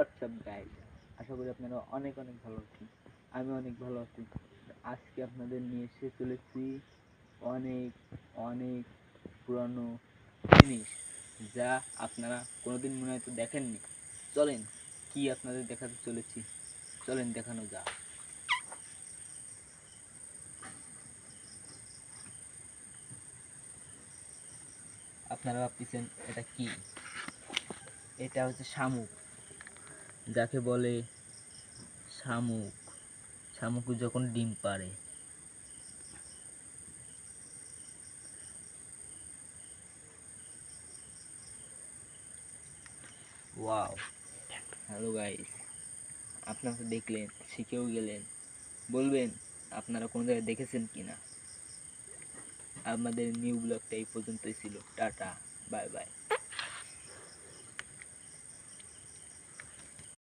WhatsApp guys আশা করি আপনারা অনেক অনেক ভালো আছেন। আমি অনেক ভালো আছি। আজকে আপনাদের নিয়ে এসে চলেছি অনেক অনেক পুরানো জিনিস যা আপনারা কোনোদিন মনে হয়তো দেখেননি। চলেন, কি আপনাদের দেখাতে চলেছি? চলেন দেখানো যাক। আপনারা ভাবতেছেন, এটা কি? এটা হচ্ছে শামুক। যাকে বলে শামুক। শামুক যখন ডিম পারে ওয়াও। হ্যালো গাইস, আপনারা দেখলেন, শিখেও গেলেন। বলবেন, আপনারা কোনো জায়গায় দেখেছেন কি না আমাদের নিউ ব্লগটা এই পর্যন্তই ছিল। Tata, bye bye.